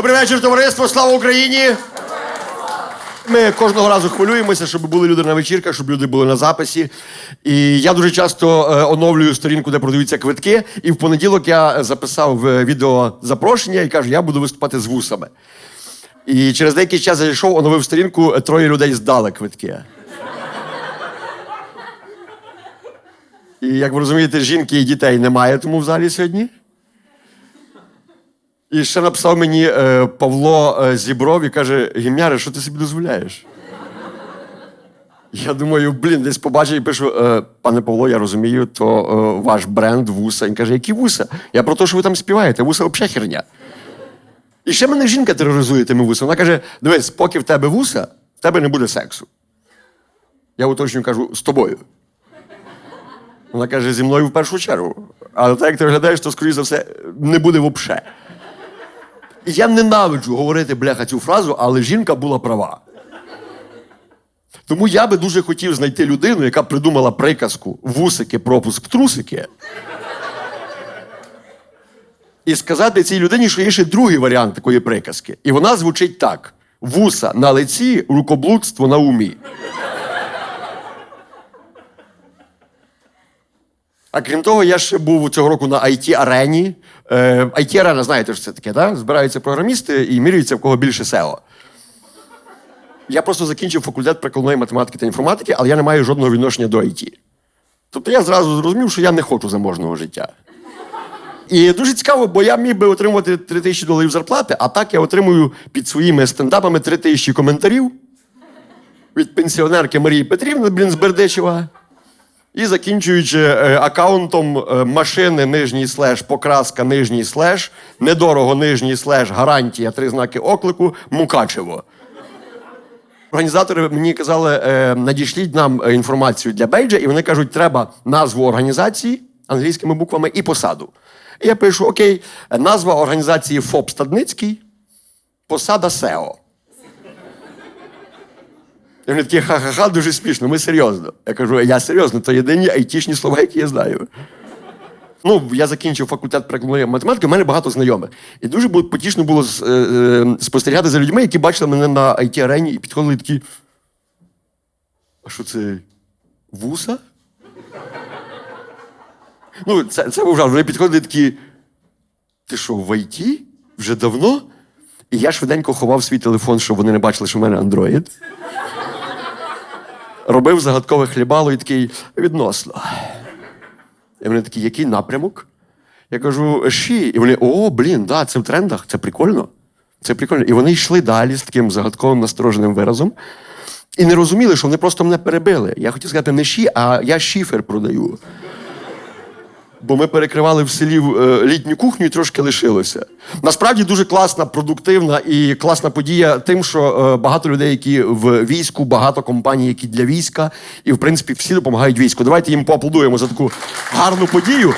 Добрий вечір, товариство! Слава Україні! Ми кожного разу хвилюємося, щоб були люди на вечірках, щоб люди були на записі. І я дуже часто е, оновлюю сторінку, де продаються квитки. І в понеділок я записав е, відео запрошення і кажу, я буду виступати з вусами. І через деякий час зайшов, оновив сторінку, е, троє людей здали квитки. І як ви розумієте, жінки і дітей немає тому в залі сьогодні. І ще написав мені е, Павло е, Зібров і каже: Гімняре, що ти собі дозволяєш? Я думаю, блін, десь побачив і пишу: е, пане Павло, я розумію, то е, ваш бренд вуса. Він каже, які вуса? Я про те, що ви там співаєте, вуса взагалі херня. І ще мене жінка тероризує тими вусами. Вона каже: дивись, поки в тебе вуса, в тебе не буде сексу. Я уточнюю кажу, з тобою. Вона каже, зі мною в першу чергу. Але так як ти виглядаєш, то, скоріш за все, не буде взагалі. Я ненавиджу говорити бляха цю фразу, але жінка була права. Тому я би дуже хотів знайти людину, яка придумала приказку вусики, пропуск, трусики. І сказати цій людині, що є ще другий варіант такої приказки. І вона звучить так: вуса на лиці, рукоблудство на умі. А крім того, я ще був цього року на IT-арені. Е, IT-арена, знаєте, що це таке, так? Збираються програмісти і міряються, в кого більше SEO. Я просто закінчив факультет прикладної математики та інформатики, але я не маю жодного відношення до IT. Тобто я зразу зрозумів, що я не хочу заможного життя. І дуже цікаво, бо я міг би отримувати 3 тисячі доларів зарплати, а так я отримую під своїми стендапами 3 тисячі коментарів від пенсіонерки Марії Петрівни, блін, з Бердичева. І закінчуючи е, аккаунтом е, машини нижній слеш, покраска нижній слеш, недорого нижній слеш, гарантія, три знаки оклику, Мукачево. Організатори мені казали, е, надішліть нам інформацію для бейджа, і вони кажуть, треба назву організації англійськими буквами і посаду. І я пишу: Окей, назва організації ФОП Стадницький, посада SEO. І вони такі ха-ха-ха, дуже смішно, ми серйозно. Я кажу, я серйозно, то єдині айтішні слова, які я знаю. Ну, я закінчив факультет прикладної математики, у мене багато знайомих. І дуже потішно було е, е, спостерігати за людьми, які бачили мене на IT-арені і підходили такі. А що це? Вуса? Ну, це, це був жарт. Вони підходили такі. Ти що, в IT? Вже давно? І я швиденько ховав свій телефон, щоб вони не бачили, що в мене Android. Робив загадкове хлібало і такий відносно. І вони такі, який напрямок? Я кажу, ші. І вони, о, блін, да, це в трендах, це прикольно. Це прикольно. І вони йшли далі з таким загадковим настороженим виразом. І не розуміли, що вони просто мене перебили. Я хотів сказати не ші, а я шіфер продаю. Бо ми перекривали в селі е, літню кухню і трошки лишилося. Насправді дуже класна, продуктивна і класна подія, тим, що е, багато людей, які в війську, багато компаній, які для війська, і в принципі всі допомагають війську. Давайте їм поаплодуємо за таку гарну подію,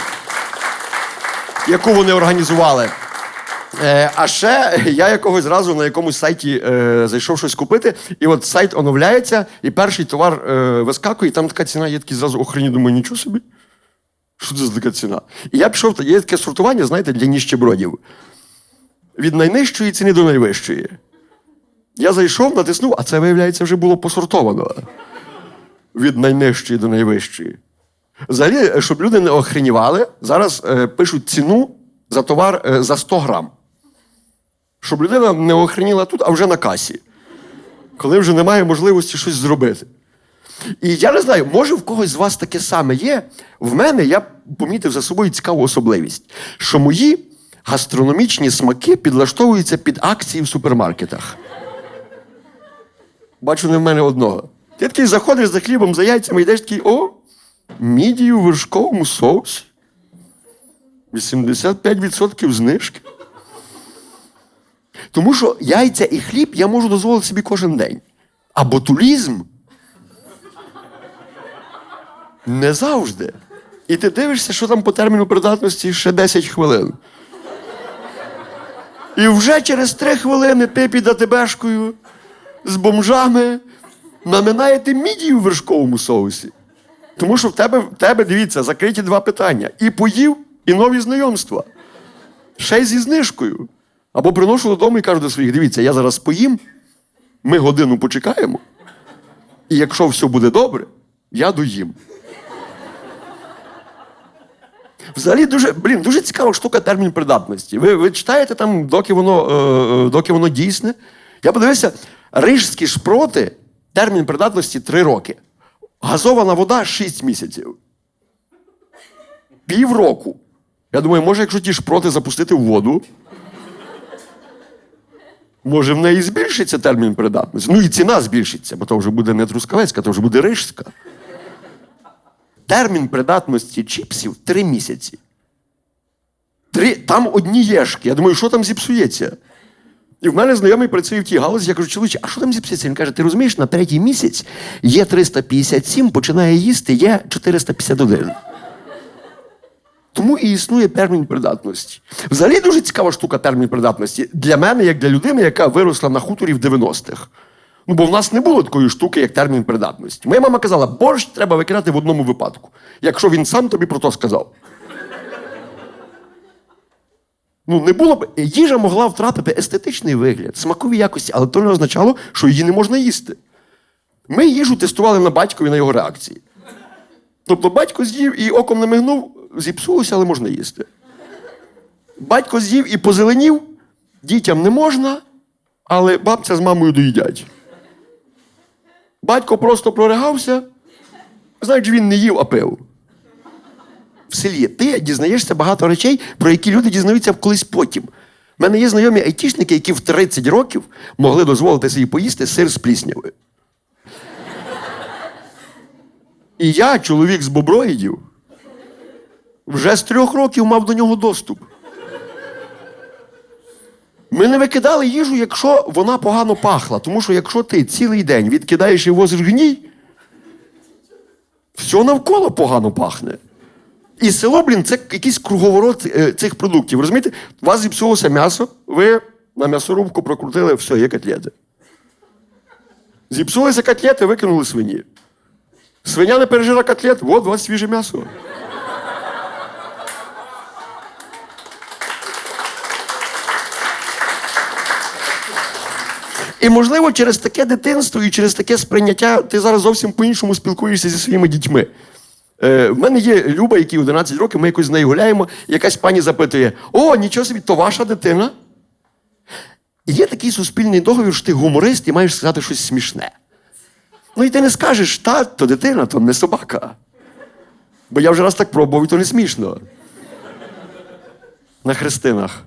яку вони організували. Е, а ще я якогось разу на якомусь сайті е, зайшов щось купити, і от сайт оновляється, і перший товар е, вискакує, і там така ціна, я такий зразу охрені, думаю, нічого собі. Що це за така ціна? І я пішов, є таке сортування, знаєте, для ніщебродів. Від найнижчої ціни до найвищої. Я зайшов, натиснув, а це, виявляється, вже було посортовано. Від найнижчої до найвищої. Взагалі, щоб люди не охренівали, зараз е, пишуть ціну за товар е, за 100 грам. Щоб людина не охреніла тут, а вже на касі. Коли вже немає можливості щось зробити. І я не знаю, може в когось з вас таке саме є. В мене я помітив за собою цікаву особливість, що мої гастрономічні смаки підлаштовуються під акції в супермаркетах. Знаю, не в мене одного. Ти такий заходиш за хлібом, за яйцями, йдеш такий, о, мідію в вершковому соусі. 85% знижки. Тому що яйця і хліб я можу дозволити собі кожен день. А ботулізм не завжди. І ти дивишся, що там по терміну придатності ще 10 хвилин. І вже через 3 хвилини ти під АТБшкою з бомжами наминаєте мідію в вершковому соусі. Тому що в тебе, в тебе, дивіться, закриті два питання: і поїв, і нові знайомства. Ще й зі знижкою. Або приношу додому і кажу до своїх: дивіться, я зараз поїм, ми годину почекаємо, і якщо все буде добре, я доїм. Взагалі дуже, блін, дуже цікава штука термін придатності. Ви, ви читаєте там, доки воно, е, е, доки воно дійсне. Я подивився, рижські шпроти, термін придатності 3 роки. Газована вода 6 місяців. Півроку. Я думаю, може, якщо ті шпроти запустити в воду, може в неї збільшиться термін придатності. Ну і ціна збільшиться, бо то вже буде не трускавецька, то вже буде рижська. Термін придатності чіпсів три місяці. Три, там одні єшки. Я думаю, що там зіпсується? І в мене знайомий працює в тій галузі, я кажу, чоловіче, а що там зіпсується? Він каже: ти розумієш, на третій місяць є 357, починає їсти, є 451. Тому і існує термін придатності. Взагалі дуже цікава штука термін придатності для мене, як для людини, яка виросла на хуторі в 90-х. Ну, бо в нас не було такої штуки, як термін придатності. Моя мама казала, борщ треба викидати в одному випадку, якщо він сам тобі про то сказав. Ну, не було б. Їжа могла втратити естетичний вигляд, смакові якості, але то не означало, що її не можна їсти. Ми їжу тестували на батькові на його реакції. Тобто батько з'їв і оком не мигнув, зіпсулося, але можна їсти. Батько з'їв і позеленів, дітям не можна, але бабця з мамою доїдять. Батько просто проригався, значить, він не їв, а. В селі ти дізнаєшся багато речей, про які люди дізнаються колись потім. У мене є знайомі айтішники, які в 30 років могли дозволити собі поїсти сир з пліснявою. І я, чоловік з боброїдів, вже з трьох років мав до нього доступ. Ми не викидали їжу, якщо вона погано пахла. Тому що якщо ти цілий день відкидаєш і возиш гній, все навколо погано пахне. І село, блін, це якийсь круговорот е, цих продуктів. Розумієте? У вас зіпсувалося м'ясо, ви на м'ясорубку прокрутили, все, є котлети. Зіпсулися котлети, викинули свині. Свиня не пережила котлет, от у вас свіже м'ясо. І, можливо, через таке дитинство і через таке сприйняття ти зараз зовсім по-іншому спілкуєшся зі своїми дітьми. Е, в мене є Люба, якій 11 років, ми якось з нею гуляємо, і якась пані запитує: О, нічого собі, то ваша дитина? І є такий суспільний договір, що ти гуморист і маєш сказати щось смішне. Ну і ти не скажеш, та, то дитина, то не собака. Бо я вже раз так пробував, і то не смішно. На хрестинах.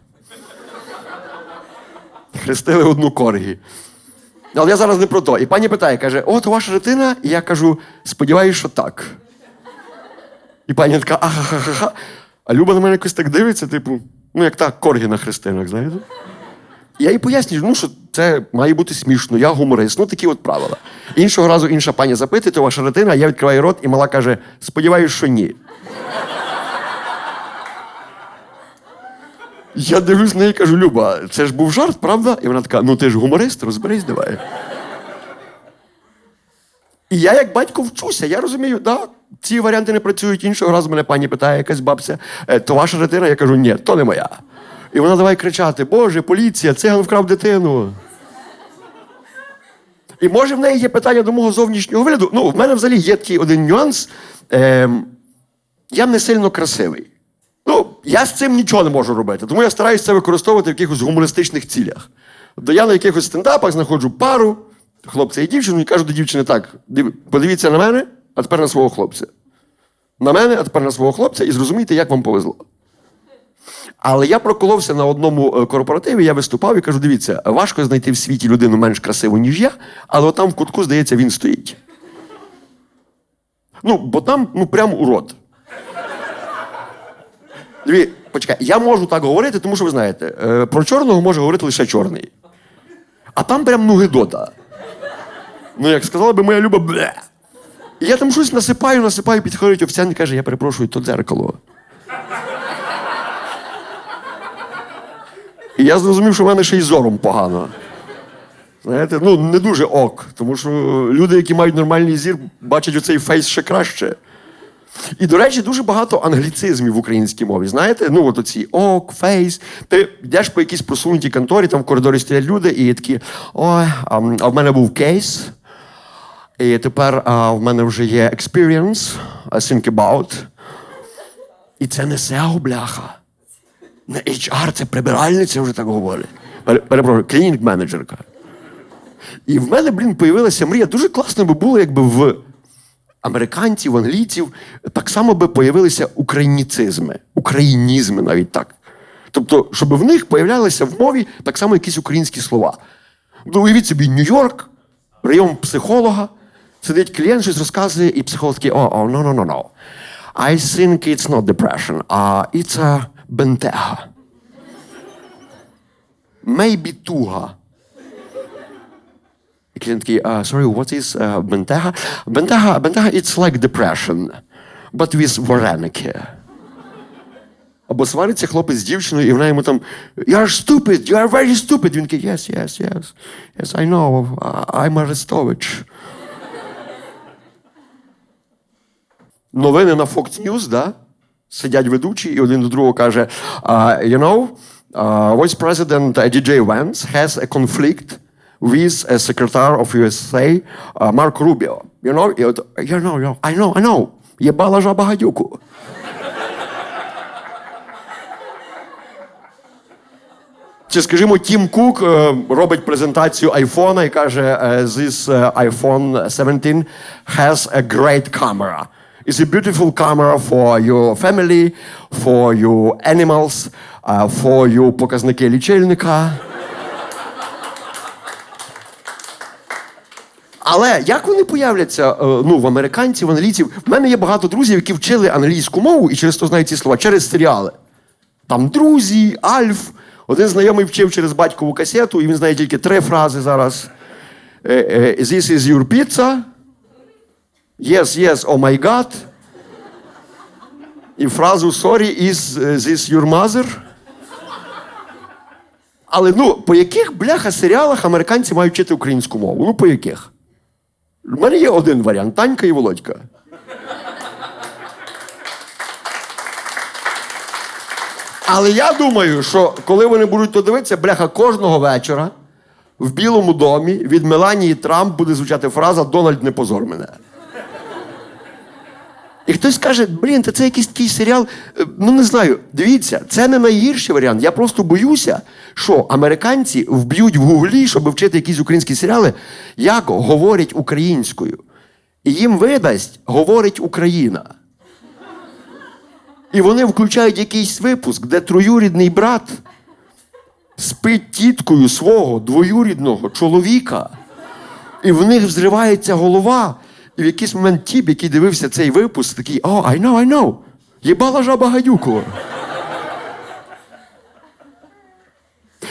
Хрестили одну коргі. Але я зараз не про то. І пані питає, каже: О, то ваша дитина? І я кажу, сподіваюся, що так. І пані така, ахахаха. А Люба на мене якось так дивиться, типу, ну, як та коргі на хрестинах, знаєте? Я їй пояснюю, ну, що це має бути смішно, я гуморист, ну такі от правила. Іншого разу інша пані запитує, то ваша дитина, я відкриваю рот, і мала каже: сподіваюсь, що ні. Я дивлюсь на неї і кажу, Люба, це ж був жарт, правда? І вона така: ну ти ж гуморист, розберись давай. І я, як батько, вчуся, я розумію, да, ці варіанти не працюють. Іншого разу мене пані питає, якась бабця, «Е, то ваша дитина? Я кажу, ні, то не моя. І вона давай кричати: Боже, поліція, циган вкрав дитину. І може в неї є питання до мого зовнішнього вигляду. Ну, в мене взагалі є такий один нюанс. Ем, я не сильно красивий. Ну, я з цим нічого не можу робити, тому я стараюся це використовувати в якихось гумористичних цілях. Тобто я на якихось стендапах знаходжу пару, хлопця і дівчину, і кажу до дівчини так: подивіться на мене, а тепер на свого хлопця. На мене, а тепер на свого хлопця, і зрозумійте, як вам повезло. Але я проколовся на одному е, корпоративі, я виступав і кажу: дивіться, важко знайти в світі людину менш красиву, ніж я, але там в кутку, здається, він стоїть. Ну, бо там, ну, прям урод. Диві, почекай, я можу так говорити, тому що ви знаєте, е, про чорного може говорити лише чорний. А там прям ну гидота. Ну, як сказала би моя люба, бле. І я там щось насипаю, насипаю, підходить офіціант і каже, я перепрошую, то дзеркало. І я зрозумів, що в мене ще й зором погано. Знаєте, ну не дуже ок, тому що люди, які мають нормальний зір, бачать оцей фейс ще краще. І, до речі, дуже багато англіцизмів в українській мові. Знаєте, ну от оці ок, фейс. Ти йдеш по якійсь просунутій конторі, там в коридорі стоять люди, і такі: ой, а в мене був кейс. І тепер а, в мене вже є experience, I think about. І це не SEO, бляха. Не HR, це прибиральниця вже так говорить. Перепрошую, клінінг менеджерка. І в мене, блін, появилася мрія. Дуже класно би було, якби в американців, англійців так само би появилися україніцизми, українізми навіть так. Тобто, щоб в них появлялися в мові так само якісь українські слова. Ну, уявіть собі, Нью-Йорк, прийом психолога, сидить клієнт, щось розказує, і психолог такий, о, о, no, no, no, no. I think it's not depression, uh, it's a бентега. Maybe туга. І клієнт такий, uh, sorry, what is uh, бентега? Бентега, бентега, it's like depression, but with вареники. Або свариться хлопець з дівчиною, і вона йому там You are stupid, you are very stupid. Він такий, yes, yes, yes. Yes, I know, I'm Арестович. Новини на Fox News, да? Сидять ведучі, і один до другого каже: uh, You know, uh, Vice President DJ Vance has a conflict with a Secretary of USA uh, Marco Rubio. You know, і от, you know, you know, I know, I know. Єбала жаба гадюку. Чи, скажімо, Тім Кук е, робить презентацію айфона і каже: е, This е, iPhone 17 has a great camera. It's a beautiful camera for your family, for your animals, е, for your показники лічильника. Але як вони появляться е, ну, в американців, в англійців? В мене є багато друзів, які вчили англійську мову і через то знають ці слова, через серіали. Там друзі, Альф. Один знайомий вчив через батькову касету, і він знає тільки три фрази зараз. Е, е, This is your pizza. Yes, yes, oh my God. І фразу Sorry, is this your mother? Але ну, по яких бляха серіалах американці мають вчити українську мову? Ну, по яких? У мене є один варіант Танька і Володька. Але я думаю, що коли вони будуть то дивитися, бляха, кожного вечора в Білому домі від Меланії Трамп буде звучати фраза Дональд не позор мене. І хтось каже, блін, та це якийсь такий серіал. Е, Ну не знаю. Дивіться, це не найгірший варіант. Я просто боюся, що американці вб'ють в гуглі, щоб вчити якісь українські серіали, як говорять українською. І їм видасть говорить Україна. І вони включають якийсь випуск, де троюрідний брат спить тіткою свого двоюрідного чоловіка, і в них взривається голова. І в якийсь момент тіп, який дивився цей випуск, такий: О, I know, I know. Єбала жаба гадюку.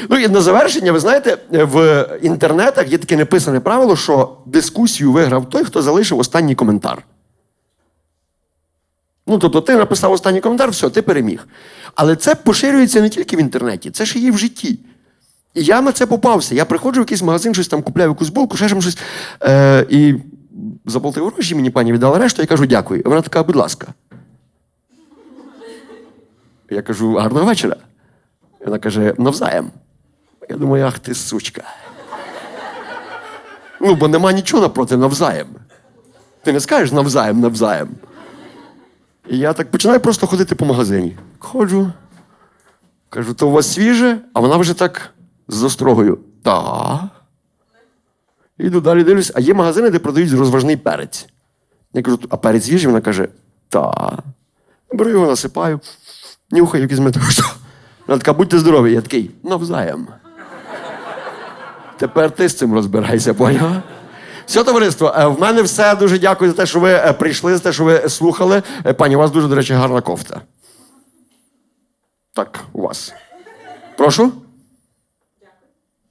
Ну і на завершення, ви знаєте, в інтернетах є таке неписане правило, що дискусію виграв той, хто залишив останній коментар. Ну, тобто, ти написав останній коментар, все, ти переміг. Але це поширюється не тільки в інтернеті, це ж і в житті. І я на це попався. Я приходжу в якийсь магазин, щось там купляю якусь булку, ще щось. Е, і заплатив гроші, мені пані віддала решту, я кажу, дякую. Вона така, будь ласка. Я кажу, гарного вечора. Вона каже, навзаєм. Я думаю, ах ти сучка. Ну, бо нема нічого напроти навзаєм. Ти не скажеш навзаєм, навзаєм. І я так починаю просто ходити по магазині. Ходжу. Кажу, то у вас свіже? А вона вже так з острогою. Та. Іду далі дивлюсь, а є магазини, де продають розважний перець. Я кажу, а перець свіжий? Вона каже, та. Беру його, насипаю, нюхаю, якийсь мет. Вона така, будьте здорові. Я такий, навзаєм. Тепер ти з цим розбирайся, поняв? Все, товариство, е, в мене все. Дуже дякую за те, що ви е, прийшли, за те, що ви слухали. Е, Пані, у вас дуже, до речі, гарна кофта. Так, у вас. Прошу?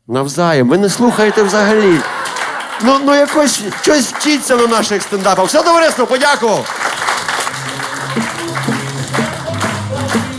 Навзаєм. Ви не слухаєте взагалі. Ну, ну якось щось вчиться на наших стендапах. Все, товариство, подякував.